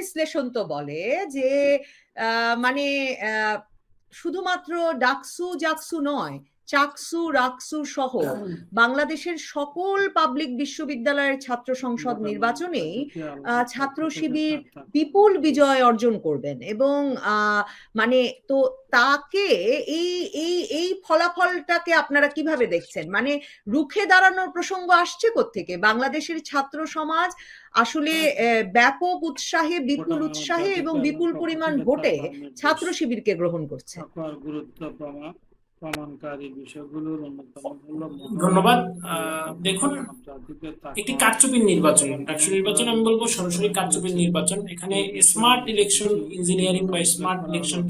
বিশ্লেষণ তো বলে যে মানে শুধুমাত্র ডাকসু জাকসু নয় চাকসু রাকসু সহ বাংলাদেশের সকল পাবলিক বিশ্ববিদ্যালয়ের ছাত্র সংসদ নির্বাচনেই আহ, ছাত্র শিবির বিপুল বিজয় অর্জন করবেন এবং মানে তো তাকে এই এই এই ফলাফলটাকে আপনারা কীভাবে দেখছেন? মানে রুখে দাঁড়ানোর প্রসঙ্গ আসছে থেকে বাংলাদেশের ছাত্র সমাজ আসলে আহ, ব্যাপক উৎসাহে বিপুল উৎসাহে এবং বিপুল পরিমাণ ভোটে ছাত্র শিবিরকে গ্রহণ করছে। প্রমাণকারী বিষয়গুলোর অন্যতম হলো ধন্যবাদ। দেখুন একটি কারচুপির নির্বাচন। ডাকসু নির্বাচন আমি বলব সরাসরি কারচুপির নির্বাচন। এখানে স্মার্ট ইলেকশন ইঞ্জিনিয়ারিং বা স্মার্ট ইলেকশন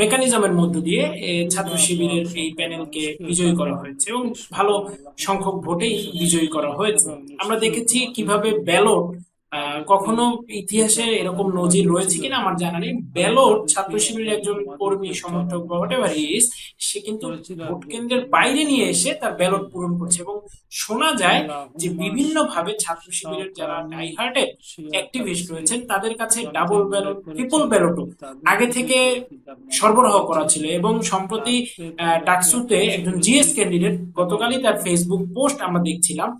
মেকানিজমের মধ্য দিয়ে ছাত্র শিবিরের এই প্যানেলকে বিজয়ী করা হয়েছে এবং ভালো সংখ্যক ভোটেই বিজয়ী করা হয়েছে। আমরা দেখেছি কীভাবে ব্যালট কখনো ইতিহাসে এরকম নজির রয়েছে কিনা আমার জানা নেই। ব্যালট ছাত্র শিবিরের একজন কর্মী, সমর্থক বা সে কিন্তু ভোট কেন্দ্রের বাইরে নিয়ে এসে তার ব্যালট পূরণ করছে এবং শোনা যায় যে বিভিন্ন ভাবে ছাত্র শিবিরের যারা ডাইহার্টেড অ্যাক্টিভিস্ট রয়েছেন, তাদের কাছে ডাবল ব্যালট ট্রিপল ব্যালটও আগে থেকে সরবরাহ করা ছিল এবং সম্প্রতি ডাকসুতে একজন জিএস ক্যান্ডিডেট গতকালই তার ফেসবুক পোস্ট আমরা দেখছিলাম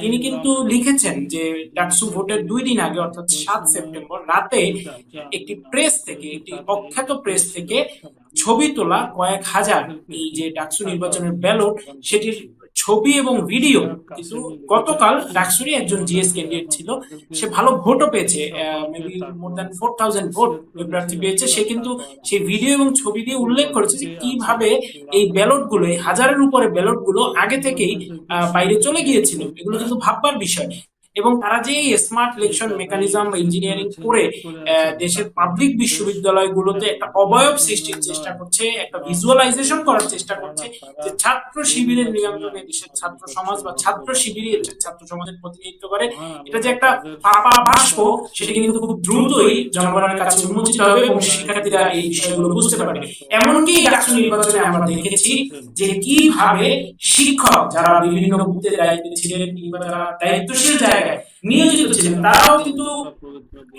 তিনি কিন্তু লিখেছেন যে ডাকসু ভোটের দুই দিন আগে অর্থাৎ সাত সেপ্টেম্বর রাতে একটি প্রেস থেকে একটি অখ্যাত প্রেস থেকে ছবি তোলা কয়েক হাজার এই যে ডাকসু নির্বাচনের ব্যালট সেটির ছবি এবং ভিডিও কিন্তু গতকাল ডাকসুরি একজন জিএস ক্যান্ডিডেট ছিল সে ভালো ভোটও পেয়েছে maybe more than four thousand vote প্রার্থী পেয়েছে। সে কিন্তু সেই ভিডিও এবং ছবি দিয়ে উল্লেখ করেছে যে কীভাবে এই ব্যালটগুলো এই হাজারের উপরে ব্যালটগুলো আগে থেকেই আহ, বাইরে চলে গিয়েছিল। এগুলো কিন্তু ভাববার বিষয়। এবং তারা যে স্মার্ট ইলেকশন মেকানিজম ইঞ্জিনিয়ারিং করে দেশের পাবলিক বিশ্ববিদ্যালয়গুলোতে একটা অবয়ব সৃষ্টির চেষ্টা করছে একটা ভিজুয়ালাইজেশন করার চেষ্টা করছে যে ছাত্র শিবিরের নিয়ন্ত্রণে দেশের ছাত্র সমাজ বা ছাত্র শিবিরই ছাত্র সমাজের প্রতিনিধিত্ব করে এটা যে একটা পাপা বাষ্প সেটা কিন্তু খুব দ্রুতই জনগণের কাছে উন্মোচিত হবে এবং শিক্ষার্থীরা এই বিষয়গুলো বুঝতে পারবে। এমনকি ডাকসু নির্বাচনে আমরা দেখেছি যে কীভাবে শিক্ষক যারা বিভিন্ন দায়িত্বে ছিলেন কিংবা যারা দায়িত্বশীল জায়গায় নিয়োজিত ছিলেন। তারাও কিন্তু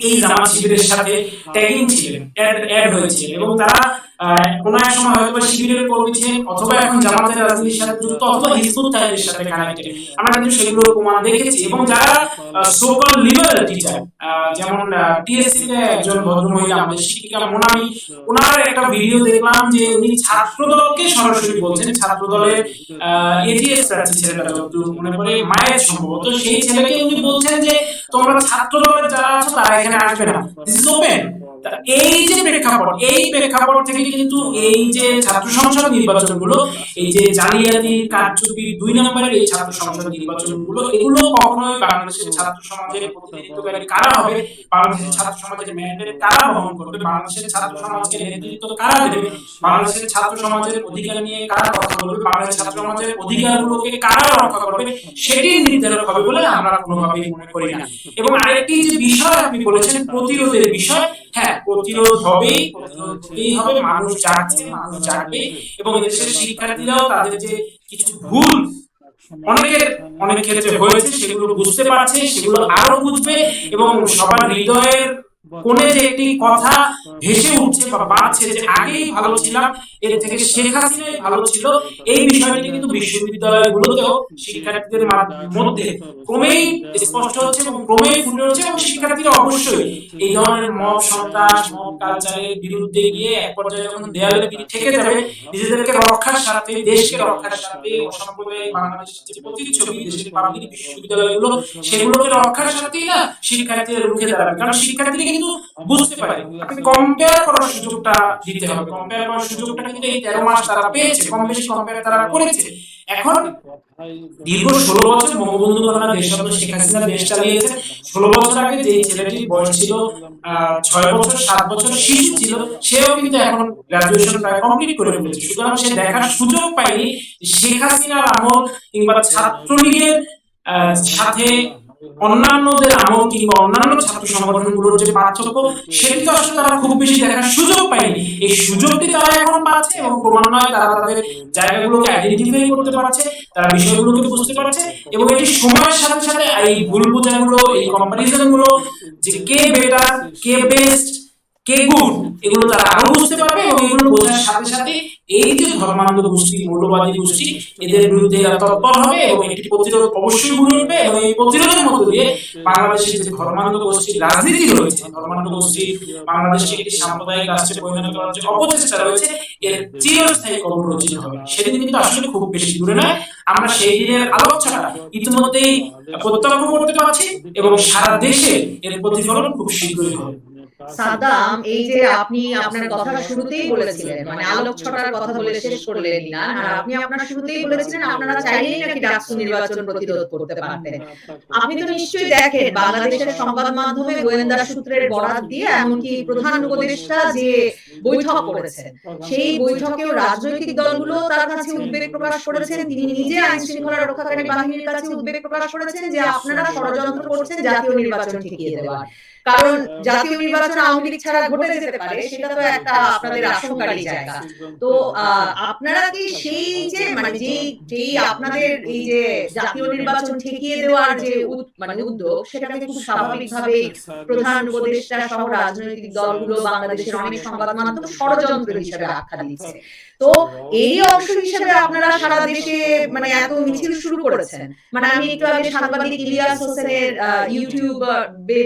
এই জামাত শিবিরের সাথে ট্যাগিং ছিলেন অ্যাড হয়েছিলেন এবং তারা কোনো এক সময় হয়তো শিবিরের কর্মী অথবা এখন জামাতের রাজনীতির সাথে যুক্ত অথবা হিজবুত তাহরিরের সাথে কানেক্টেড আমরা কিন্তু সেগুলো প্রমাণ দেখেছি এবং যারা সোকল লিবারেল টিচার যেমন টিএসসি তে একজন ভদ্রমহিলা, আমাদের শিক্ষিকা মোনামি, ওনার একটা ভিডিও দেখলাম যে উনি ছাত্র দলকে সরাসরি বলছেন ছাত্র দলের এজিএস প্রার্থী ছেলেটা, যতদূর মনে পড়ে মায়ের সম্ভবত সেই ছেলেকে উনি বলছেন যে তোমরা ছাত্র দলের যারা আছো তারা এখানে আসবে না। দিস ইজ ওপেন এই যে প্রেক্ষাপট, এই প্রেক্ষাপট থেকে কিন্তু এই যে ছাত্র সংসদ এই যে জালিয়াতি কারচুপি দুই নম্বরের এই ছাত্র সংসদ এগুলো কখনোই বাংলাদেশের ছাত্র সমাজের প্রতিনিধিত্বকারী কারা হবে? বাংলাদেশের ছাত্র সমাজের ম্যান্ডেট কারা বহন করবে? বাংলাদেশের ছাত্র সমাজকে নেতৃত্ব কারা দেবে? বাংলাদেশের ছাত্র সমাজের অধিকার নিয়ে কারা কথা বলবে? বাংলাদেশের ছাত্র সমাজের কারা রক্ষা করবে? সেটি হবে বলে আমরা কোনোভাবেই মনে করি না। এবং আরেকটি যে বিষয় আপনি বলেছেন, প্রতিরোধের বিষয় হ্যাঁ প্রতিরোধ হবে প্রতিরোধ হতেই হবে, মানুষ জাগছে মানুষ জাগবে এবং দেশের শিক্ষার্থীরাও তাদের যে কিছু ভুল অনেকের, অনেক ক্ষেত্রে হয়েছে, সেগুলো বুঝতে পারছে, সেগুলো আরও বুঝবে এবং সবার হৃদয়ের কোণে যে একটি কথা ভেসে উঠছে বা বাড়ছে যে আগেই ভালো ছিলাম, এর থেকে শেখ হাসিনাই ভালো ছিল, এই বিষয়টি কিন্তু বিশ্ববিদ্যালয়গুলোতেও শিক্ষার্থীদের মধ্যে ক্রমেই স্পষ্ট হচ্ছে এবং ক্রমেই ফুটে উঠছে এবং শিক্ষার্থীরা অবশ্যই এই ধরনের মব সন্ত্রাস, মব কালচারের বিরুদ্ধে গিয়ে এক পর্যায়ে যখন দেয়ালে থেকে যাবে নিজেদেরকে রক্ষার সাথে দেশকে রক্ষার সাথে অসাম্প্রদায়িক বাংলাদেশের যে প্রতিচ্ছবি, দেশের পাবলিক বিশ্ববিদ্যালয়গুলো, সেগুলোকে রক্ষার সাথেই না শিক্ষার্থীদের রুখে দাঁড়াবে। কারণ শিক্ষার্থীরা কিন্তু বুঝতে আপনি কম্পেয়ার করার সুযোগটা দিতে হবে। কম্পেয়ার করার সুযোগটা কিন্তু এই তেরো মাস তারা পেয়েছে কম বেশি কম্পেয়ার তারা করেছে। এখন দীর্ঘ ষোলো বছর বঙ্গবন্ধু শেখ হাসিনা দেশ চালিয়েছে। ষোলো বছর আগে যে ছেলেটির বয়স ছিল ছয় বছর সাত বছর শিশু ছিল সেও কিন্তু এখন গ্রাজুয়েশন প্রায় কমপ্লিট করে ফেলেছে। সুতরাং সে দেখার সুযোগ পায়নি। শেখ হাসিনার আমল কিংবা ছাত্রলীগের আহ, সাথে অন্যান্যদের আমল কিংবা অন্যান্য ছাত্র সংগঠনগুলোর যে পার্থক্য, সেটি আসলে তারা খুব বেশি দেখার সুযোগ পায়নি। এই সুযোগটি তারা এখন পাচ্ছে এবং ক্রমান্বয়ে তারা তাদের জায়গাগুলোকে আইডেন্টিফাই করতে পারছে, তারা বিষয়গুলোকে বুঝতে পারছে এবং এটি সময়ের সাথে সাথে এই ভুল বোঝাগুলো, এই কম্পারিজনগুলো যে কে বেটার কে বেস্ট কে এগুলো তারা আরও বুঝতে পারবে এবং এগুলো বোঝার সাথে সাথে এই যে ধর্মান্ধ গোষ্ঠী, মৌলবাদী গোষ্ঠী, এদের বিরুদ্ধে তৎপর হবে এবং একটি প্রতিরোধ অবশ্যই গড়ে উঠবে এবং এই প্রতিরোধের মধ্য দিয়ে বাংলাদেশের যে ধর্মান্ধ রাজনীতি রয়েছে ধর্মান্ধ গোষ্ঠী একটি সাম্প্রদায়িক রাষ্ট্রে পরিণত করার যে অপচেষ্টা রয়েছে, এর চিরস্থায়ী হবে। সেদিন কিন্তু আসলে খুব বেশি দূরে নয়, আমরা সেই দিনের আলোচনা ইতিমধ্যেই প্রত্যক্ষ করতে পারছি এবং সারা দেশে এর প্রতিফলন খুব শীঘ্রই হবে। সাদ্দাম, এই যে আপনি আপনার কথাটা শুরুতেই বলেছিলেন মানে আলোক ছটার কথা বলে শেষ করলেন না? আর আপনি আপনার শুরুতেই বলেছিলেন, আপনারা চাইলেই নাকি ডাকসু নির্বাচন প্রতিরোধ করতে পারতেন। আপনি তো নিশ্চয়ই দেখেন, বাংলাদেশের সংবাদ মাধ্যমে গোয়েন্দা সূত্রের বরাত দিয়ে এমনকি প্রধান উপদেষ্টা যে বৈঠক করেছেন, সেই বৈঠকেও রাজনৈতিক দলগুলো তার কাছে উদ্বেগ প্রকাশ করেছেন, তিনি নিজে আইন শৃঙ্খলা রক্ষাকারী বাহিনীর কাছে উদ্বেগ প্রকাশ করেছেন যে আপনারা ষড়যন্ত্র করছেন জাতীয় নির্বাচন ঠেকিয়ে দেওয়ার। কারণ জাতীয় নির্বাচন আওয়ামী লীগ ছাড়া ঘটে যেতে পারে, সেটা তো একটা আপনাদের আশঙ্কারই জায়গা। তো আপনারা কি সেই যে মানে যেই আপনাদের এই যে জাতীয় নির্বাচন ঠেকিয়ে দেওয়ার যে মানে উদ্যোগ, সেটাকে খুব স্বাভাবিকভাবে প্রধান উপদেষ্টা সহ রাজনৈতিক দলগুলো বাংলাদেশের অনেক সংবাদ মাধ্যম ষড়যন্ত্র হিসেবে আখ্যা দিচ্ছে। তো এই অংশ হিসেবে আপনারা সারা দেশে মানে এত মিছিল শুরু করেছেন। মানে আমি একটু আগে সাংবাদিক ইলিয়াস হোসেনের ইউটিউব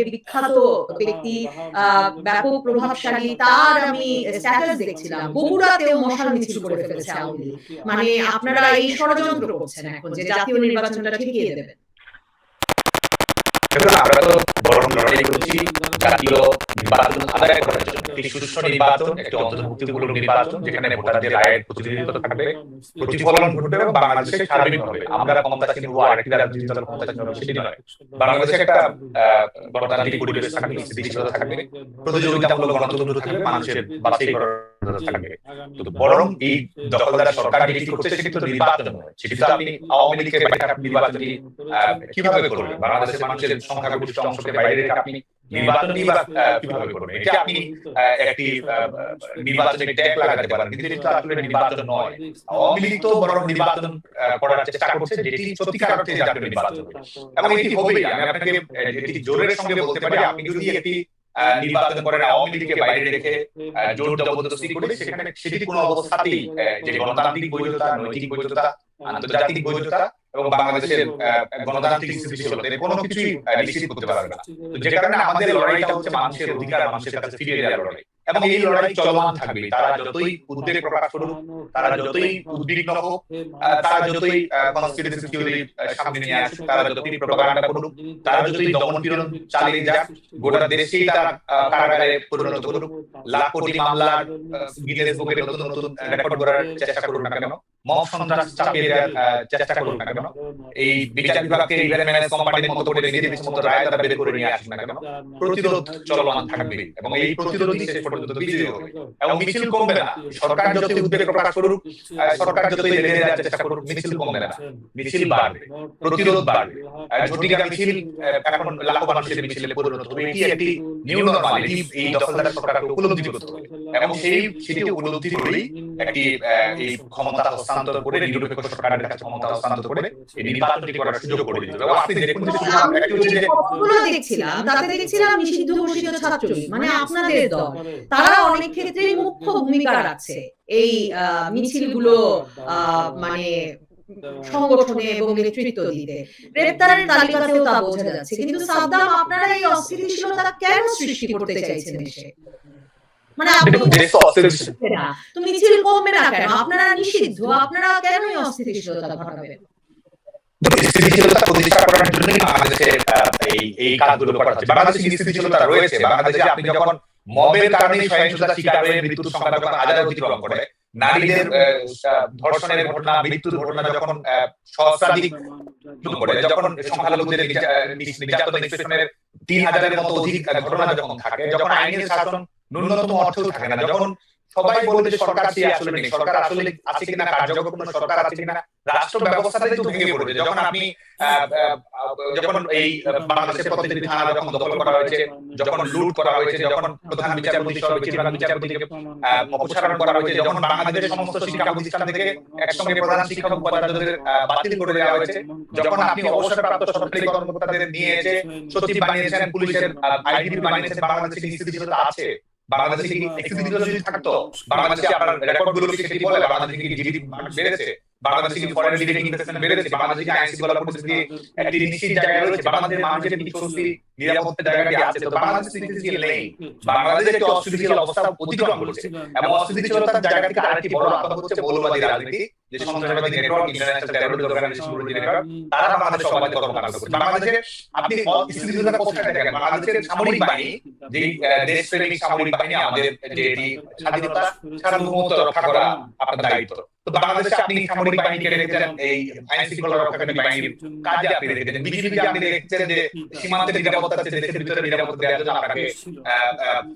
বিখ্যাত ব্যক্তি আহ, ব্যাপক প্রভাবশালী তার আমি স্ট্যাটাস দেখছিলাম। বগুড়াতেও মশাল মিছিল করে ফেলেছে আওয়ামী মানে আপনারা এই ষড়যন্ত্র করছেন এখন যে জাতীয় নির্বাচনটা ঠিকিয়ে দেবেন। দেখুন আমরা তো বরং লড়াই করছি জাতীয় নির্বাচন আদায় করার জন্য একটি সুষ্ঠু নির্বাচন, একটি অন্তর্ভুক্তিমূলক নির্বাচন, যেখানে ভোটারদের রায়ের প্রতিনিধিত্ব থাকবে, প্রতিফলন ঘটবে এবং বাংলাদেশে সার্বিক হবে। আমরা ক্ষমতাসীন হব আরেকটি রাজনৈতিক দল ক্ষমতাসীন হবে সেটি নয়। বাংলাদেশে একটা গণতান্ত্রিক পরিবেশ থাকবে, স্থিতিশীলতা থাকবে, প্রতিযোগিতামূলক গণতন্ত্র থাকবে, মানুষের বাছাই করার ব্যবস্থা থাকবে তো বরং এই দখলদার সরকার যেটি করছে সেটি তো নির্বাচন নয়। সেটি তো আপনি আওয়ামী লীগের বাইরে আপনি নির্বাচনী কীভাবে করবেন? বাংলাদেশের মানুষের সংখ্যাগরিষ্ঠ অংশকে বাইরে রেখে আপনি নির্বাচন কীভাবে করবেন? এটা আপনি একটি নির্বাচনে ট্যাগ লাগাতে পারেন। কিন্তু এটা আসলে নির্বাচন নয়। আওয়ামী লীগ তো বরং নির্বাচন করার চেষ্টা করছে যেটি সত্যিকার অর্থে জাতীয় নির্বাচন এবং এটি হবেই। আমি আপনাকে এটি জোরের সঙ্গে বলতে পারি আপনি যদি একটি নির্বাচন করেন আওয়ামী লীগকে বাইরে রেখে জোর জবরদস্তি করে, সেখানে সেটি কোনো অবস্থাতেই যে গণতান্ত্রিক বৈধতা, নৈতিক বৈধতা, আন্তর্জাতিক বৈধতা এবং বাংলাদেশের গণতান্ত্রিক স্থিতিশীলতা কোনো কিছুই নিশ্চিত করতে পারবে না। যে কারণে আমাদের লড়াইটা হচ্ছে মানুষের অধিকার, মানুষের কাছে ফিরিয়ে দেওয়ার লড়াই। এবং এই লড়াই চলমান থাকবে। তারা যতই উদ্বেগ প্রকাশ করুক, তারা যতই উদ্বিগ্ন হোক তারা যতই সামনে নিয়ে আসুক, তারা যতই করুক, তারা যতই দমন পীড়ন চালিয়ে যাক, গোটা দেশেই তারা কারাগারে পরিণত করুক। লাখ কোটি মামলার বুকের নতুন নতুন রেকর্ড করার চেষ্টা করুক না কেন? এই বিচার কেন? প্রতিরোধ চলমান থাকবে এবং এই প্রতিরোধই শেষ পর্যন্ত বিজয়ী হবে এবং মিছিল কমবে না। সরকার যতই উদ্বেগ প্রকাশ করুক সরকার যতই লেগে দেওয়ার চেষ্টা করুক মিছিল কমবে না। মিছিল বাড়বে। প্রতিরোধ বাড়বে। ঝটিকা মিছিল এখন লাখো মানুষের মিছিলে পরিণত হবে। এটি একটি নিউ নর্মাল এটি এই দখলদার সরকারকে উপলব্ধি করতে হবে এবং সেই সেটি উপলব্ধি করেই একটি এই ক্ষমতা হস্তান্তর করে নিরপেক্ষ সরকারের কাছে ক্ষমতা হস্তান্তর করে এই নির্বাচনটি করার সুযোগ করে দিতে হবে আপনি দেখুন যে শুধু একটি হচ্ছে যে দেখছিলাম তাতে দেখছিলাম নিষিদ্ধ ঘোষিত ছাত্রলীগ মানে আপনাদের দল। তারা অনেক ক্ষেত্রেই মুখ্য ভূমিকা রাখছে এই আহ, মিছিলগুলো আহ, মানে সংগঠনে এবং নেতৃত্ব দিতে। গ্রেপ্তারের তালিকাতেও তা বোঝা যাচ্ছে। কিন্তু সাদ্দাম আপনারা এই অস্থিতিশীলতা কেন সৃষ্টি করতে চাইছেন এসে? মানে মিছিল কমবে না কেন? আপনারা নিষিদ্ধ আপনারা কেন এই অস্থিতিশীলতা ঘটাবেন? স্থিতিশীলতা প্রতিষ্ঠা করার জন্যই বাংলাদেশে এই এই কাজগুলো করা হচ্ছে। বাংলাদেশে স্থিতিশীলতা রয়েছে বাংলাদেশে আপনি যখন মবের কারণে সহিংসতা শিকার হয়ে মৃত্যুর সংখ্যা যখন হাজার অতিক্রম করে। নারীদের ধর্ষণের ঘটনা, মৃত্যুর ঘটনা যখন সহস্রাধিক করে যখন সংখ্যালঘুদের নির্যা- নির্যাতন তিন হাজারের মতো অধিক ঘটনা যখন থাকে, যখন আইনের শাসন ন্যূনতম অর্থ থাকে না, যখন সবাই বলবে যে সরকার চেয়ে আসলে নেই সরকার আসলে আছে কিনা কার্যকর কোনো সরকার আছে কিনা রাষ্ট্র ব্যবস্থাটাই তো ভেঙে পড়বে। যখন আপনি যখন এই বাংলাদেশের প্রত্যেকটি থানা যখন দখল করা হয়েছে যখন লুট করা হয়েছে যখন প্রধান বিচারপতি সহ বেশিরভাগ বিচারপতিকে অপসারণ করা হয়েছে যখন বাংলাদেশের সমস্ত শিক্ষা প্রতিষ্ঠান থেকে একসঙ্গে প্রধান শিক্ষক উপাচার্যদের বাতিল করে দেওয়া হয়েছে। যখন আপনি অবসরপ্রাপ্ত সরকারি কর্মকর্তাদের নিয়ে এসে সচিব বানিয়েছেন পুলিশের আইডিপি বানিয়েছেন বাংলাদেশের ইনস্টিটিউশন আছে বাংলাদেশে কি এক্সিকিউটিভ যদি থাকতো? বাংলাদেশে আপনার রেকর্ডগুলো সেটি বলে? বাংলাদেশে কি জিডিপি বেড়েছে? বাংলাদেশে কি ফরেন ডিরেক্ট ইনভেস্টমেন্ট বেড়েছে? বাংলাদেশে কি আইন শৃঙ্খলা পরিস্থিতি একটি নিশ্চিত জায়গায় রয়েছে? বাংলাদেশের মানুষের কি স্বস্তি জায়গাটি আছে? তো বাংলাদেশ স্থিতিশীল নেই। বাংলাদেশ একটি অস্থিতিশীল অবস্থা অতিক্রম করেছে। এবং অস্থিতিশীলতার জায়গা থেকে আরেকটি বড় আতঙ্ক হচ্ছে মৌলবাদী রাজনীতি। যে সন্ত্রাসবাদী network international terrorist organization network তারা বাংলাদেশ সমাজে কর্মকাণ্ড করছে। বাংলাদেশে আপনি স্থিতিশীলতা কোথায় দেখেন বাংলাদেশের সামরিক বাহিনী যে দেশপ্রেমিক সামরিক বাহিনী আমাদের যে স্বাধীনতা সার্বভৌমত্ব রক্ষা করা আপনার দায়িত্ব। তো বাংলাদেশে আপনি সামরিক বাহিনীকে রেখেছেন এই আইন শৃঙ্খলা রক্ষাকারী বাহিনীর কাজে আপনি রেখেছেন বিজেপিকে আপনি রেখেছেন যে সীমান্তের নিরাপত্তা আছে দেশের ভিতরে নিরাপত্তা দেওয়ার জন্য আপনাকে আহ,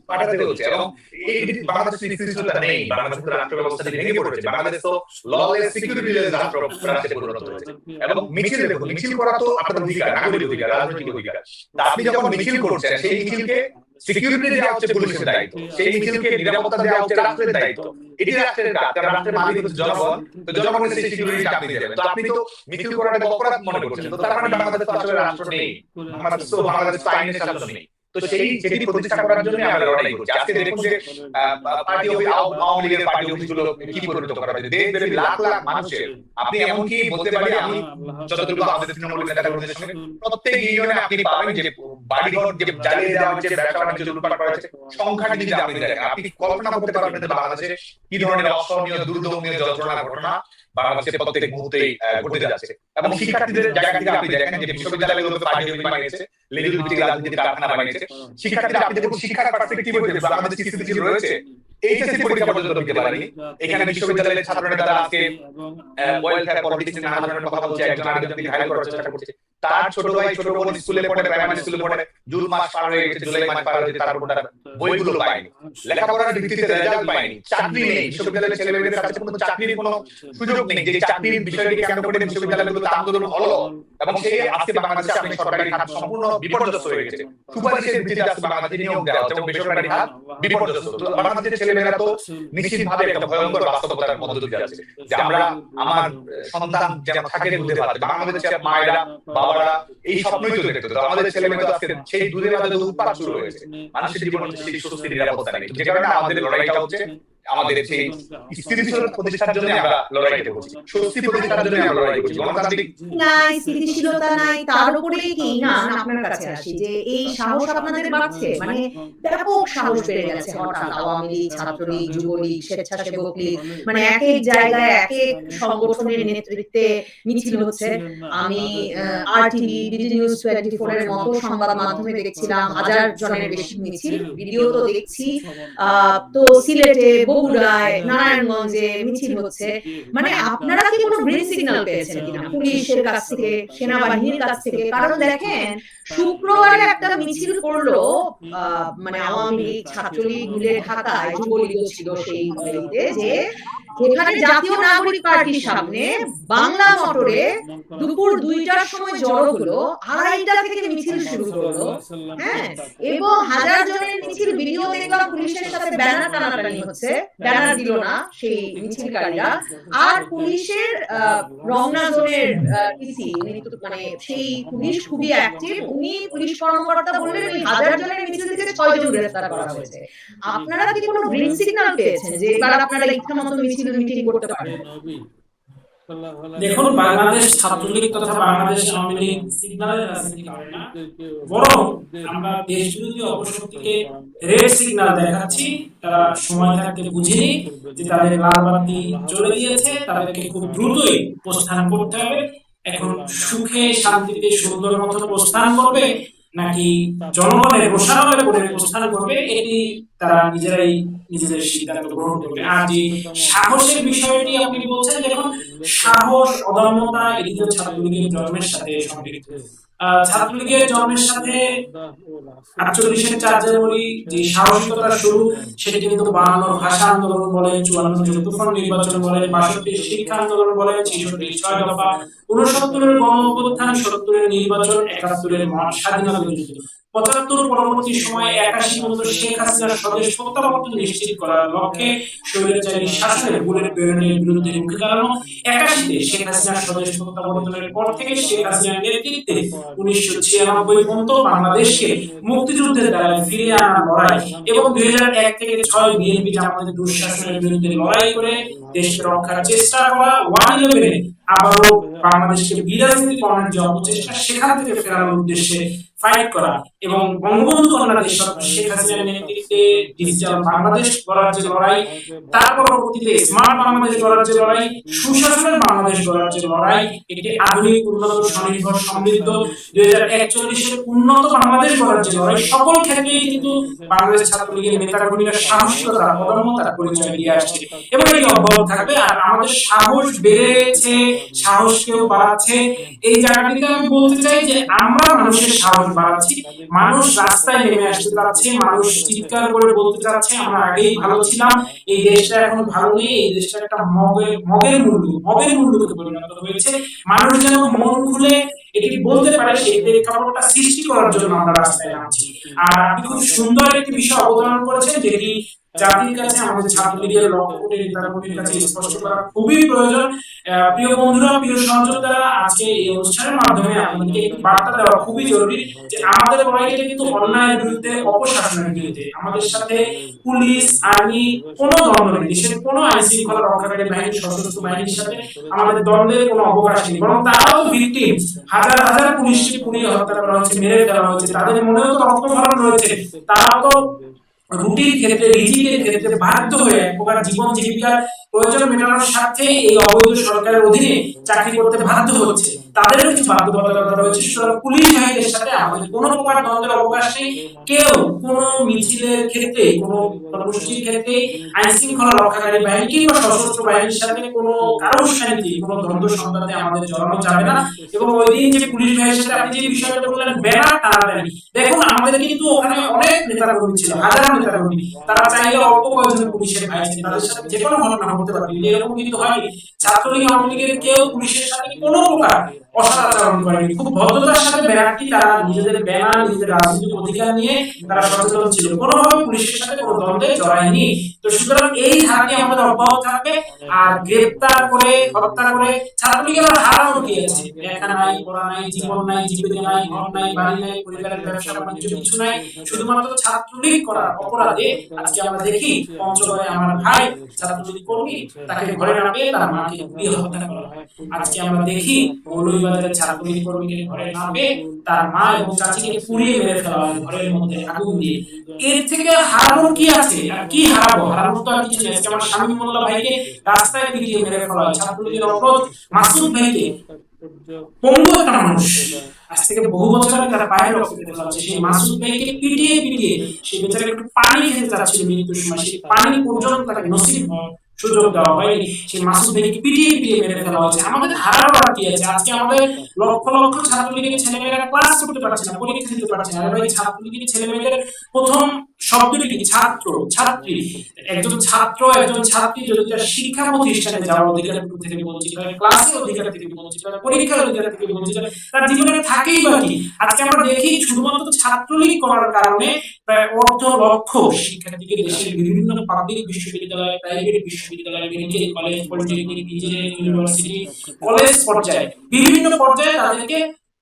পাঠাতে হচ্ছে। এবং এই বাংলাদেশের স্থিতিশীলতা নেই বাংলাদেশের রাষ্ট্র ব্যবস্থা ভেঙে পড়েছে বাংলাদেশ তো ললেস সিকিউরিটি রাষ্ট্র রাষ্ট্রে পরিণত হয়েছে। এবং মিছিল দেখুন মিছিল করা তো আপনার অধিকার নাগরিক অধিকার রাজনৈতিক অধিকার। আপনি যখন মিছিল করছেন সেই মিছিলকে সিকিউরিটি দেওয়া হচ্ছে পুলিশের দায়িত্ব। সেই মিছিলকে নিরাপত্তা দেওয়া হচ্ছে রাষ্ট্রের দায়িত্ব। এটি রাষ্ট্রের কাজ কারণ রাষ্ট্রের মালিক হচ্ছে জনগণ। তো জনগণের সেই সিকিউরিটি আপনি দেবেন। তো আপনি তো মিছিল করাটাকে অপরাধ মনে করছেন। তো তার মানে বাংলাদেশ তো আসলে রাষ্ট্র নেই। আমাদের তো বাংলাদেশ তো আইনের শাসন নেই। তো সেই সেটি প্রতিষ্ঠা করার জন্য আমরা লড়াই করছি। আজকে দেখুন যে পার্টি অফিস আওয়ামী লীগের পার্টি অফিসগুলো কি পরিণত করা হয়েছে? লাখ লাখ মানুষের আপনি এমনকি বলতে পারি আমি যতটুকু আমাদের তৃণমূল প্রত্যেক ইউনিয়নে আপনি পাবেন যে বাড়িঘর যে জ্বালিয়ে দেওয়া হয়েছে ব্যবসা বাণিজ্য লুটপাট করা হয়েছে সংখ্যাটি যদি আপনি দেখেন আপনি কল্পনা করতে পারবেন যে বাংলাদেশে কি ধরনের অসহনীয় দুর্দমনীয় যন্ত্রণা ঘটনা বাংলাদেশের প্রত্যেক মুহূর্তেই ঘটে যাচ্ছে। এবং শিক্ষার্থীদের জায়গা থেকে আপনি দেখেন যে বিশ্ববিদ্যালয়গুলোতে পার্টি অফিস বানিয়েছে লেজুর ভিত্তিক রাজনীতির কারখানা বানিয়েছে। শিক্ষার্থীরা আপনি দেখুন শিক্ষার পার্সপেক্টিভ হয়েছে বাংলাদেশ কি রয়েছে এইচএসসি পরীক্ষা পর্যন্ত দিতে পারেনি। এখানে বিশ্ববিদ্যালয়ের ছাত্র নেতারা আজকে ওয়েলফেয়ার পলিটিক্স নানা ধরনের কথা বলছে একজন আরেকজনকে ঘায়ল করার চেষ্টা করছে। তার ছোট ভাই ছোট বোন স্কুলে পড়ে প্রাইমারি স্কুলে পড়ে জুন মাস পার হয়ে গেছে জুলাই মাস পার হয়ে তার উপর বইগুলো পায়নি। লেখাপড়ার ভিত্তিতে রেজাল্ট পায়নি চাকরি নেই বিশ্ববিদ্যালয়ের ছেলে মেয়েদের কাছে কোনো চাকরির কোনো সুযোগ নেই যে চাকরির বিষয়টিকে কেন্দ্র করে বিশ্ববিদ্যালয়গুলোতে আন্দোলন হলো এবং সেই আজকে বাংলাদেশে আপনি সরকারি খাত সম্পূর্ণ বিপর্যস্ত হয়ে গেছে। সুপারিশের ভিত্তিতে আজকে বাংলাদেশে নিয়োগ দেওয়া হচ্ছে। এবং বেসরকারি খাত বিপর্যস্ত। বাংলাদেশের ছেলেমেয়েরা তো নিশ্চিতভাবে একটা ভয়ঙ্কর বাস্তবতার মধ্য দিয়ে যাচ্ছে। যে আমরা আমার সন্তান যেন থাকে দুধে ভাতে বাংলাদেশের মায়েরা বাবারা এই স্বপ্নই তো দেখতো তো আমাদের ছেলে মেয়ে তো আজকে সেই দুধের ভাতে উৎপাদ শুরু হয়েছে। মানুষের জীবনে সেই স্বস্তির নিরাপত্তা নেই। যে কারণে আমাদের লড়াইটা হচ্ছে আমাদের সেই স্থিতিশীলতা প্রতিষ্ঠার জন্য আমরা লড়াইটা করছি। স্বস্তি প্রতিষ্ঠার জন্য আমরা লড়াই করছি। গণতান্ত্রিক নাই স্থিতিশীলতা নাই তার উপরেই কি? না আপনার কাছে আসি যে এই সাহস আপনাদের বাড়ছে। মানে ব্যাপক সাহস বেড়ে গেছে হঠাৎ আওয়ামী লীগ ছাত্রলীগ যুবলীগ স্বেচ্ছাসেবক লীগ। মানে এক এক জায়গায় এক এক সংগঠনের নেতৃত্বে মিছিল হচ্ছে। আমি আর TV BD news twenty four এর মতো সংবাদ মাধ্যমে দেখছিলাম হাজার জনের বেশি মিছিল ভিডিও তো দেখছি। আহ, তো সিলেটে বগুড়ায় নারায়ণগঞ্জে মিছিল হচ্ছে। মানে আপনারা কি কোনো গ্রিন সিগন্যাল পেয়েছেন কিনা? পুলিশের কাছ থেকে, সেনাবাহিনীর কাছ থেকে? কারণ দেখেন একটা মিছিল করল মানে আওয়ামী লীগ ছাত্রলীগ ঢাকায় যুবলীগও ছিল সেই যে, যেখানে জাতীয় নাগরিক পার্টির সামনে বাংলা মোটরে দুপুর দুইটার সময় জড়ো হলো, আড়াইটা থেকে মিছিল শুরু করল হ্যাঁ? এবং হাজার জনের মিছিল ভিডিও দেখলাম পুলিশের সাথে ব্যানার টানাটানি হচ্ছে। ব্যানার দিল না সেই মিছিলকারীরা। আর পুলিশের রমনা জোনের পিসি মানে সেই পুলিশ খুবই অ্যাক্টিভ উনি পুলিশ কর্মকর্তা বললেন ওই হাজার জনের মিছিল থেকে ছয় জন গ্রেফতার করা হয়েছে। আপনারা কি কোনো গ্রিন সিগন্যাল পেয়েছেন যে এবার আপনারা ইচ্ছা মতো মিছিল মিটিং করতে পারেন। দেখুন, বাংলাদেশ ছাত্রলীগ তথা বাংলাদেশ আওয়ামী লীগ সিগন্যালের রাজনীতি করে না। বরং আমরা দেশ বিরোধী অপশক্তিকে রেড সিগন্যাল দেখাচ্ছি। তারা সময় থাকতে বুঝিনি যে তাদের লাল বাতি চলে গিয়েছে তাদেরকে খুব দ্রুতই প্রস্থান করতে হবে। এখন সুখে, শান্তিতে, সুন্দর মতো প্রস্থান করবে। নাকি জনগণের রোষানলে করে প্রস্থান করবে? এটি তারা নিজেরাই নিজেদের সিদ্ধান্ত গ্রহণ করবে। আর যে সাহসের বিষয়টি আপনি বলছেন, দেখুন, সাহস অদম্যতা এটি তো ছাত্রলীগের জন্মের সাথে সম্পৃক্ত। ছাত্রলীগের জন্মের সাথে আটচল্লিশের চার জানুয়ারি যে সাহসিকতার শুরু, সেটা কিন্তু বাংলার ভাষা আন্দোলন বলে, চুয়ান্ন তুফান নির্বাচন বলে, বাষট্টি শিক্ষা আন্দোলন বলে, ছেষট্টি ছয় দফা উনসত্তরের গণ অভ্যুত্থান, সত্তরের নির্বাচন, একাত্তরের স্বাধীনতা পঁচাত্তর পরবর্তী সময়ে একাশি মতো শেখ হাসিনার স্বদেশ প্রত্যাবর্তন নিশ্চিত করার লক্ষ্যে স্বৈরাচারী শাসনের বুলেট প্রেরণের বিরুদ্ধে রুখে দাঁড়ানো, একাশিতে শেখ হাসিনার স্বদেশ প্রত্যাবর্তনের পর থেকে শেখ হাসিনার নেতৃত্বে উনিশশো ছিয়ানব্বই পর্যন্ত বাংলাদেশকে মুক্তিযুদ্ধের দ্বারা ফিরিয়ে আনার লড়াই এবং দুই হাজার এক থেকে ছয় বিএনপি জামাতের দুঃশাসনের বিরুদ্ধে লড়াই করে দেশকে রক্ষার চেষ্টা করা, ওয়ান ইলেভেনে আবারও বাংলাদেশকে বিরাজনীতিকরণের যে অপচেষ্টা সেখান থেকে ফেরানোর উদ্দেশ্যে ফাইট করা এবং বঙ্গবন্ধু কন্যা দেশ শেখ হাসিনার নেতৃত্বে ডিজিটাল বাংলাদেশ গড়ার যে লড়াই, তার পরবর্তীতে স্মার্ট বাংলাদেশ গড়ার যে লড়াই, সুশাসনের বাংলাদেশ গড়ার যে লড়াই একটি আধুনিক, উন্নত, স্বনির্ভর, সমৃদ্ধ, দুই হাজার একচল্লিশের উন্নত বাংলাদেশ গড়ার যে লড়াই, সকল ক্ষেত্রেই কিন্তু বাংলাদেশ ছাত্রলীগের নেতাকর্মীরা সাহসিকতা অদম্যতার পরিচয় দিয়ে আসছে। এবং এটি অব্যাহত থাকবে, আর আমাদের সাহস বেড়েছে সাহসকেও বাড়াচ্ছে? এই জায়গাটিতে আমি বলতে চাই যে, আমরা মানুষের সাহস বাড়াচ্ছি। মানুষ রাস্তায় নেমে আসতে মানুষ চিৎকার করে বলতে চাচ্ছে, আমরা আগেই ভালো ছিলাম। এই দেশটা এখন ভালো নেই, এই দেশটা একটা মগের মগের মূল্য মগের মূল্যকে পরিণত হয়েছে। মানুষ যেন মন খুলে এটি বলতে পারে, সেই প্রেক্ষাপটটা সৃষ্টি করার জন্য আমরা রাস্তায় নামছি। আর খুব সুন্দর একটি বিষয় অবতারণ করেছেন, যেটি জাতির কাছে, আমাদের ছাত্রলীগের কাছে স্পষ্ট করা খুবই প্রয়োজন। প্রিয় বন্ধুরা, প্রিয় আজকে এই অনুষ্ঠানের মাধ্যমে আপনাদেরকে বার্তা দেওয়া খুবই জরুরি যে আমাদের কিন্তু অন্যায়ের বিরুদ্ধে, অপশাসনের বিরুদ্ধে। আমাদের সাথে পুলিশ, আর্মি, কোনো দ্বন্দ্ব নেই দেশের কোনো আইন শৃঙ্খলা রক্ষাকারী বাহিনী, সশস্ত্র বাহিনীর সাথে আমাদের দ্বন্দ্বের কোনো অবকাশ নেই। বরং তারাও ভিকটিম হাজার হাজার পুলিশকে পুড়িয়ে হত্যা করা হয়েছে মেরে ফেলা হয়েছে তাদের মনেও তো রক্তক্ষরণ হয়েছে তারা তো রুটির ক্ষেত্রে, রিজিকের ক্ষেত্রে বাধ্য হয়ে এক জীবন জীবিকার প্রয়োজন মেটানোর সাথে এই অবৈধ সরকারের অধীনে চাকরি করতে বাধ্য হচ্ছে। তাদেরও কিছু বাধ্যবাধকতা রয়েছে। সুতরাং পুলিশ বাহিনীর সাথে আমাদের কোনো প্রকার দ্বন্দ্বের অবকাশ নেই। কেউ কোনো মিছিলের ক্ষেত্রে, কোনো কর্মসূচির ক্ষেত্রে আইন শৃঙ্খলা রক্ষাকারী বাহিনী কিংবা সশস্ত্র বাহিনীর সাথে কোনো কারোর সাথে কোনো দ্বন্দ্ব সংক্রান্তে আমাদের জড়ানো যাবে না। এবং ওই দিন যে পুলিশ বাহিনীর সাথে আপনি যে বিষয়টা বললেন, ব্যানার টানাটানি দেখুন, আমাদের কিন্তু ওখানে অনেক নেতারা কর্মী হাজার তারা চাইলে পুলিশের সাথে হতে পারে। এরকম কিন্তু হয়নি। ছাত্রলীগ আওয়ামী লীগের কেউ পুলিশের সাথে কোনো প্রকার করেনি। খুব ভদ্রতার সাথে তারা নিজেদের ব্যানার, নিজেদের রাজনৈতিক অধিকার নিয়ে তারা সচেতন ছিল। কোনোভাবে পুলিশের সাথে কোনো দ্বন্দ্বে জড়ায়নি। তো সুতরাং এই আমাদের অব্যাহত থাকবে আর গ্রেপ্তার করে, হত্যা করে ছাত্রলীগের দেখা নাই, পড়া নাই, জীবন নাই জীবিকা নাই, ঘর নাই, বাড়ি নাই, পরিবারের ব্যবসা, বাণিজ্য, কিছু নাই। শুধুমাত্র ছাত্রলীগ করার অপরাধে আজকে আমরা দেখি পঞ্চগড়ে আমার ভাই ছাত্রলীগ কর্মী তাকে ঘরে তার মাকে পুড়িয়ে হত্যা করা হয়। আজকে আমরা দেখি ঘরে তার মা এবং চাচিকে পুড়িয়ে মেরে ফেলা হয় ঘরের মধ্যে আগুন দিয়ে। এর থেকে কি আছে? কি হারাবো? তো আর কিছু নেই। আমার স্বামী মোল্লা ভাইকে রাস্তায় পিটিয়ে মেরে ফেলা হয়, ছাত্রলীগের অপরাধ মাসুদ ভাইকে পঙ্গু একটা মানুষ। আজ থেকে বহু বছর তারা পায়ের রক্ত সেই মাসুদ ভাইকে পিটিয়ে পিটিয়ে বেচারা একটু পানি খেতে চাচ্ছিল মৃত্যুর সময়। সেই পানি পর্যন্ত তাকে নসিব হওয়ার সুযোগ দেওয়া হয়নি। সেই মাসুদ ভাইকে পিটিয়ে পিটিয়ে মেরে ফেলা হয়েছে। আমাদের হারাবার কি আছে। আজকে আমাদের লক্ষ লক্ষ ছাত্রলীগের ছেলেমেয়েরা ক্লাস করতে পারছে না পরীক্ষা দিতে পারছে না। ভাই ছাত্রলীগের ছেলেমেয়েদের প্রথম শব্দটি কি ছাত্র, ছাত্রী। একজন ছাত্র, একজন ছাত্রী যদি তার শিক্ষা প্রতিষ্ঠানে যাওয়ার অধিকার থেকে ক্লাসের অধিকার থেকে পরীক্ষার অধিকার থেকে তার জীবনে থাকেই বা কি? আজকে আমরা দেখি শুধুমাত্র ছাত্রলীগ করার কারণে প্রায় অর্ধ লক্ষ দেশের বিভিন্ন পাবলিক বিশ্ববিদ্যালয় প্রাইভেট বিশ্ববিদ্যালয় medical college polytechnic engineering university college পর্যায়ে বিভিন্ন পর্যায়ে তাদেরকে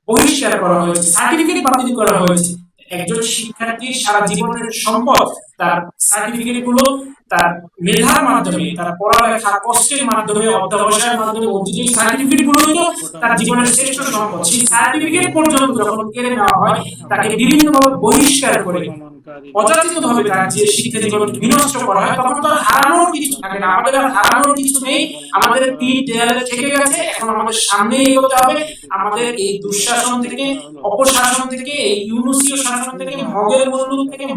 বহিষ্কার করা হয়েছে সার্টিফিকেট বাতিল করা হয়েছে। একজন শিক্ষার্থীর সারা জীবনের সম্পদ তার সার্টিফিকেটগুলো তার মেধার মাধ্যমে, তার পড়ালেখা কষ্টের মাধ্যমে, অধ্যবসায়ের মাধ্যমে অর্জিত সার্টিফিকেটগুলো তো তার জীবনের শ্রেষ্ঠ সম্পদ। সেই সার্টিফিকেট পর্যন্ত যখন কেড়ে নেওয়া হয়, তাকে বিভিন্নভাবে বহিষ্কার করে অযাচিত ভাবে তার যে শিক্ষা জীবন বিনষ্ট করা হয়, তখন তো হারানোর কিছু থাকে না। আমাদের আর হারানোর কিছু নেই। আমাদের পিঠ দেয়ালে থেকে গেছে, এখন আমাদের সামনে এগোতে হবে। আমাদের এই দুঃশাসন থেকে, অপশাসন থেকে, এই ইউনুসীয় শাসন থেকে থেকে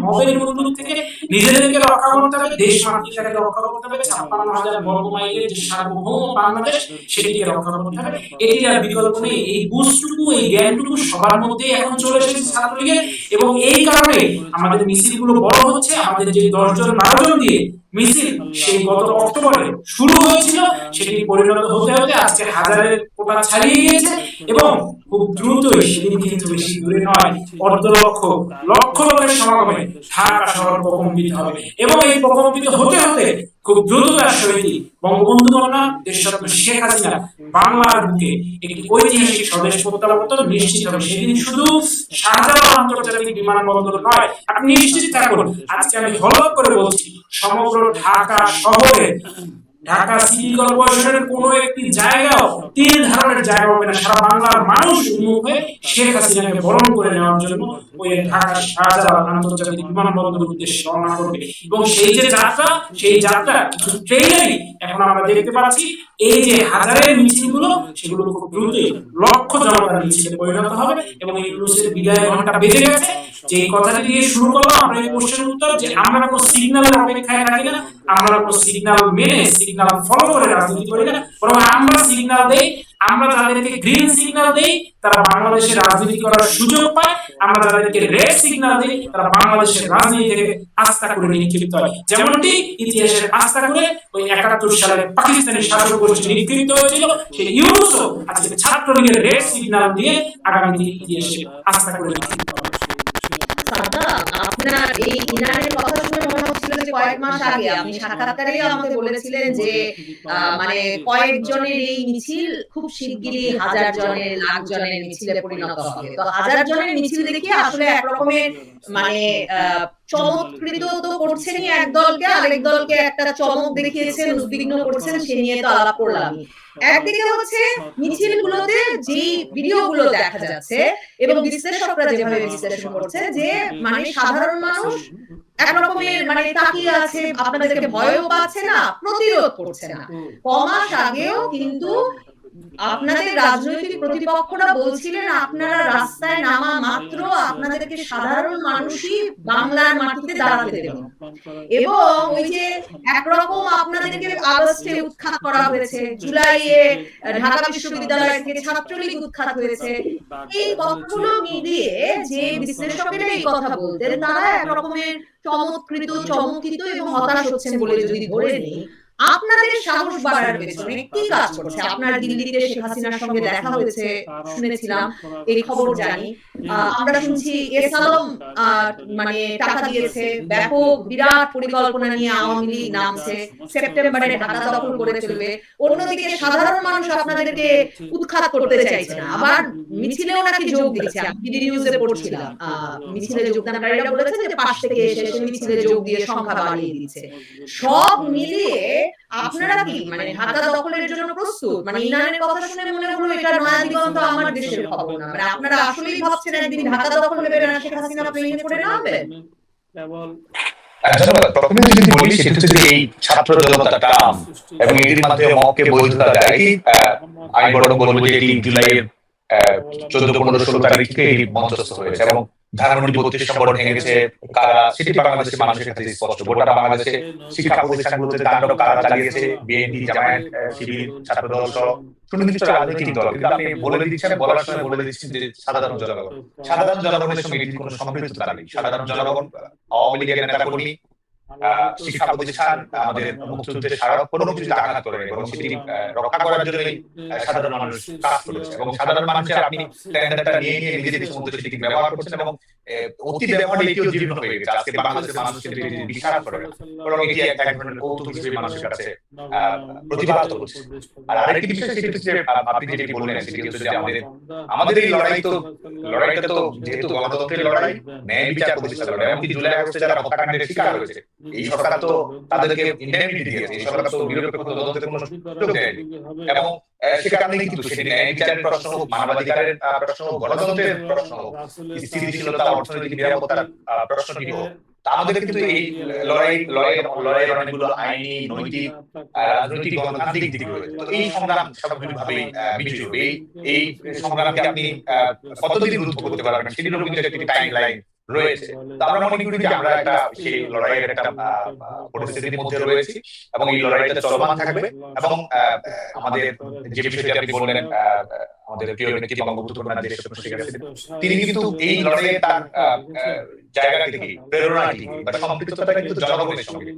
থেকে নিজেদেরকে রক্ষা করতে হবে, দেশ রক্ষা করতে হবে। ছাপ্পান্ন হাজার বর্গ মাইলের যে সার্বভৌম বাংলাদেশ, সেটিকে রক্ষা করতে হবে। এটি আর বিকল্প নেই। এই বুঝটুকু, এই জ্ঞানটুকু সবার মধ্যে এখন চলে এসেছে ছাত্রলীগের। এবং এই কারণে আমাদের মিছিলগুলো বড় হচ্ছে, আমাদের যে দশজন বারো জন দিয়ে মিছিল, সেই গত অক্টোবরে শুরু হয়েছিল, সেটি পরিণত হতে হতে আজকে হাজারের কোটা ছাড়িয়ে গিয়েছে। এবং খুব দ্রুতই সেদিন কিন্তু বেশি দূরে নয় অর্ধ লক্ষ লক্ষ লোকের সমাগমে ঢাকা শহর প্রকম্পিত হবে। এবং এই প্রকম্পিত হতে হতে খুব বঙ্গবন্ধু কন্যা দেশরত্ন শেখ হাসিনা বাংলার বুকে একটি ঐতিহাসিক স্বদেশ প্রত্যাবর্তন নিশ্চিত হবে। সেদিন শুধু শাহজালাল আন্তর্জাতিক বিমানবন্দর নয়, আপনি নিশ্চিত থাকুন, আজকে আমি হলক করে বলছি, সমগ্র ঢাকা শহরে ঢাকা সিটি কর্পোরেশনের কোনো একটি জায়গাও তিল ধারণের জায়গা হবে না। সারা বাংলার মানুষ উন্মুখ শেখ হাসিনাকে বরণ করে নেওয়ার জন্য ওই ঢাকা শাহজালাল আন্তর্জাতিক বিমানবন্দরের উদ্দেশ্যে রওনা করবে। এবং সেই যে যাত্রা, সেই যাত্রা কিছু ট্রেইনারই এখন আমরা দেখতে পাচ্ছি। এই যে হাজারের মিছিলগুলো, সেগুলো খুব দ্রুতই লক্ষ জনতার মিছিলে পরিণত হবে এবং এই ইউনুসের বিদায় ঘণ্টা বেজে গেছে। যে কথাটি দিয়ে শুরু করলাম আমরা এই কোশ্চেন উত্তর যে আমরা কোনো সিগন্যালের অপেক্ষায় থাকি না। আমরা কোনো সিগন্যাল মেনে সিগন্যাল ফলো করে রাজনীতি করি না। বরং আমরা সিগন্যাল দেই আমরা যাদেরকে গ্রিন সিগন্যাল দেই তারা বাংলাদেশের রাজনীতি করার সুযোগ পায়। আমরা যাদেরকে রেড সিগন্যাল দিই তারা বাংলাদেশের রাজনীতি থেকে আস্থা করে নিক্ষিপ্ত হয়। যেমনটি ইতিহাসের আস্থা করে ওই একাত্তর সালে পাকিস্তানি শাসক গোষ্ঠী নিক্ষিপ্ত হয়েছিল। সেই ইউনুসও আজকে ছাত্রলীগের রেড সিগন্যাল দিয়ে আগামী ইতিহাসে আস্থা করে নিক্ষিপ্ত সাদ্দাম, আপনার এই ইনারের কথা শুনে মনে হচ্ছিল যে কয়েক মাস আগে আপনি সাক্ষাৎকারে আমাকে বলেছিলেন যে মানে কয়েকজনের এই মিছিল খুব শিগগিরই হাজার জনের লাখ জনের মিছিলে পরিণত হবে। তো হাজার জনের মিছিল দেখে আসলে একরকমের মানে আহ, চমৎকৃত তো করছেনই এক দলকে, আরেক দলকে একটা চমক দেখিয়েছেন, উদ্বিগ্ন করছেন, সে নিয়ে তো আলাপ করলাম একদিকে হচ্ছে মিছিলগুলোতে যে ভিডিওগুলো দেখা যাচ্ছে এবং বিশ্লেষকরা যেভাবে বিশ্লেষণ করছে যে মানে সাধারণ মানুষ একরকমের মানে তাকিয়ে আছে, আপনাদেরকে ভয়ও পাচ্ছে না, প্রতিরোধ করছে না। কমাস আগেও কিন্তু আপনাদের রাজনৈতিক প্রতিপক্ষরা বলছিলেন, আপনারা রাস্তায় নামা মাত্র, আপনাদেরকে সাধারণ মানুষই বাংলার মাটিতে দাঁড়াতে দেবেন এবং ওই যে একরকম আপনাদেরকে আগস্টে উৎখাত করা হয়েছে, জুলাইয়ে ঢাকা বিশ্ববিদ্যালয় থেকে ছাত্রলীগ উৎখাত হয়েছে। এই কথাগুলো মিলিয়ে যে বিশ্লেষকেরা এই কথা বলতেন, তারা একরকমের চমৎকৃত, চমকিত এবং হতাশ হচ্ছেন বলে যদি ধরে নিই আপনাদের সাহস বাড়ার পেছনে কি কাজ করছে? আপনার দিল্লিতে শেখ হাসিনার সঙ্গে দেখা হয়েছে শুনেছিলাম এই খবর জানি। আমরা শুনছি এস আলম মানে টাকা দিয়েছে ব্যাপক বিরাট পরিকল্পনা নিয়ে আওয়ামী লীগ নামছে সেপ্টেম্বরে ঢাকা দখল করে ফেলবে অন্যদিকে সাধারণ মানুষ আপনাদেরকে উৎখাত করতে চাইছে না। আবার মিছিলেও নাকি যোগ দিচ্ছে আমি নিউজে পড়ছিলাম মিছিলে যোগদানকারীরা বলেছে যে পাশ থেকে এসে মিছিলে যোগ দিয়ে সংখ্যা বাড়িয়ে দিচ্ছে। সব মিলিয়ে আপনারা কি মানে ঢাকা দখলের জন্য প্রস্তুত? মানে ইনানের কথা শুনে মনে হলো এটা নয়া দিগন্ত আমার দেশের খবর না। মানে আপনারা আসলেই ভাবছেন হাসিনা আচ্ছা, বলি এই ছাত্র জনতা এবং এটির মাধ্যমে মককে বৈধতা দেয় আমি বরং বলব যে এটি জুলাইয়ের চোদ্দ পনেরো ষোলো থেকে এটি এবং ধারামণি বত্রিশ নম্বর ভেঙে গেছে কারা? সেটি বাংলাদেশের মানুষের কাছে স্পষ্ট। গোটা বাংলাদেশে শিক্ষা প্রতিষ্ঠানগুলোতে তাণ্ডব কারা চালিয়েছে? বিএনপি জামায়াত শিবির ছাত্রদল সহ সুনির্দিষ্ট রাজনৈতিক দল। কিন্তু আপনি বলে দিচ্ছেন বলার সময় বলে দিচ্ছেন যে সাধারণ জনগণ। সাধারণ জনগণের সঙ্গে কোনো সম্পৃক্ততা নেই। সাধারণ জনগণ আওয়ামী লীগের নেতা কর্মী আহ, শিক্ষা প্রতিষ্ঠান আমাদের মুক্তিযুদ্ধের স্মারক কিছু আঘাত করে এবং সেটি রক্ষা করার জন্যই আহ, সাধারণ মানুষ কাজ করেছে। এবং সাধারণ মানুষের আপনি নিয়ে নিয়ে নিজেদের সেটিকে ব্যবহার করছেন এবং অতি ব্যবহার এটিও জীর্ণ হয়ে গেছে। আজকে বাংলাদেশের মানুষ এটি বিশ্বাস করে এটি এক ধরনের কৌতুক হিসেবে মানুষের কাছে আর আরেকটি বিষয় সেটি হচ্ছে আপনি যেটি বললেন সেটি হচ্ছে আমাদের আমাদের এই লড়াই তো লড়াইটা তো যেহেতু গণতন্ত্রের লড়াই ন্যায় বিচার প্রতিষ্ঠা লড়াই এমনকি জুলাই আগস্টে যারা হত্যাকাণ্ডের শিকার হয়েছে এই সরকার তো তাদেরকে ইন্ডেমনিটি দিয়েছে, এই সরকার তো নিরপেক্ষ তদন্তের কোনো সুযোগ দেয়নি। এবং কিন্তু সেটি ন্যায় বিচারের প্রশ্ন হোক, মানবাধিকারের প্রশ্ন হোক, গণতন্ত্রের প্রশ্ন হোক, স্থিতিশীলতা, অর্থনৈতিক নিরাপত্তার প্রশ্নটি হোক আমাদের কিন্তু এই লড়াই লড়াই অনেকগুলো আইনি, নৈতিক রাজনৈতিক, গণতান্ত্রিক দিক রয়েছে। তো এই সংগ্রাম বিজয়ী এই সংগ্রামকে আপনি কতদিন রুদ্ধ করতে পারবেন সেটিরও কিন্তু একটি টাইম লাইন রয়েছে। আমরা মনে করি যে আমরা একটা সেই লড়াইয়ের একটা পরিস্থিতির মধ্যে রয়েছি এবং এই লড়াইটা চলমান থাকবে। এবং আমাদের যে বিষয়টি আপনি বললেন আমাদের প্রিয় বঙ্গবন্ধু কন্যা দেশ তিনি কিন্তু এই লড়াইয়ে তার জায়গা থেকে প্রেরণা থেকে বা সম্পৃক্ততা কিন্তু জনগণের সঙ্গে।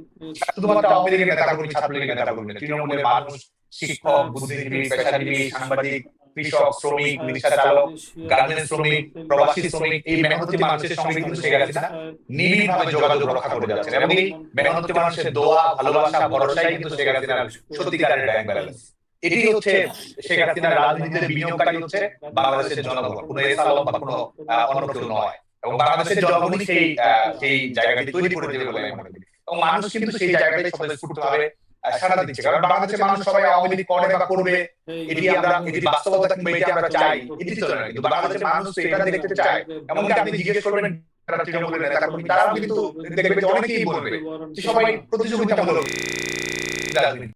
শুধুমাত্র আওয়ামী লীগের নেতাকর্মী ছাত্রলীগের নেতাকর্মী তৃণমূলের মানুষ শিক্ষক বুদ্ধিজীবী পেশাজীবী সাংবাদিক কৃষক শ্রমিক রিক্সা চালক গার্মেন্টস শ্রমিক প্রবাসী শ্রমিক এই মেহনতি মানুষের সঙ্গে কিন্তু শেখ হাসিনা নিবিড় ভাবে যোগাযোগ রক্ষা করে যাচ্ছেন। এবং এই মেহনতি মানুষের দোয়া ভালোবাসা ভরসাই কিন্তু শেখ হাসিনার সত্যিকারের ব্যাংক ব্যালেন্স এটি হচ্ছে শেখ হাসিনার রাজনীতিতে বিনিয়োগকারী হচ্ছে বাংলাদেশের জনগণ কোনো এসালম বা কোনো অন্য কেউ নয়। এবং বাংলাদেশের জনগণই সেই সেই জায়গাটি তৈরি করে দেবে বলে মনে করি। এবং মানুষ কিন্তু সেই জায়গাটাই স্বতঃস্ফূর্ত ভাবে আহ, সাড়া দিচ্ছে কারণ বাংলাদেশের মানুষ সবাই আওয়ামী লীগ করে বা করবে এটি আমরা এটি বাস্তবতা কিংবা এটি আমরা চাই এটি তো কিন্তু বাংলাদেশের মানুষ এটা দেখতে চায় এমনকি আপনি জিজ্ঞেস করবেন তারা তৃণমূলের নেতা কর্মী তারাও কিন্তু দেখবে অনেকেই বলবে সবাই প্রতিযোগিতামূলক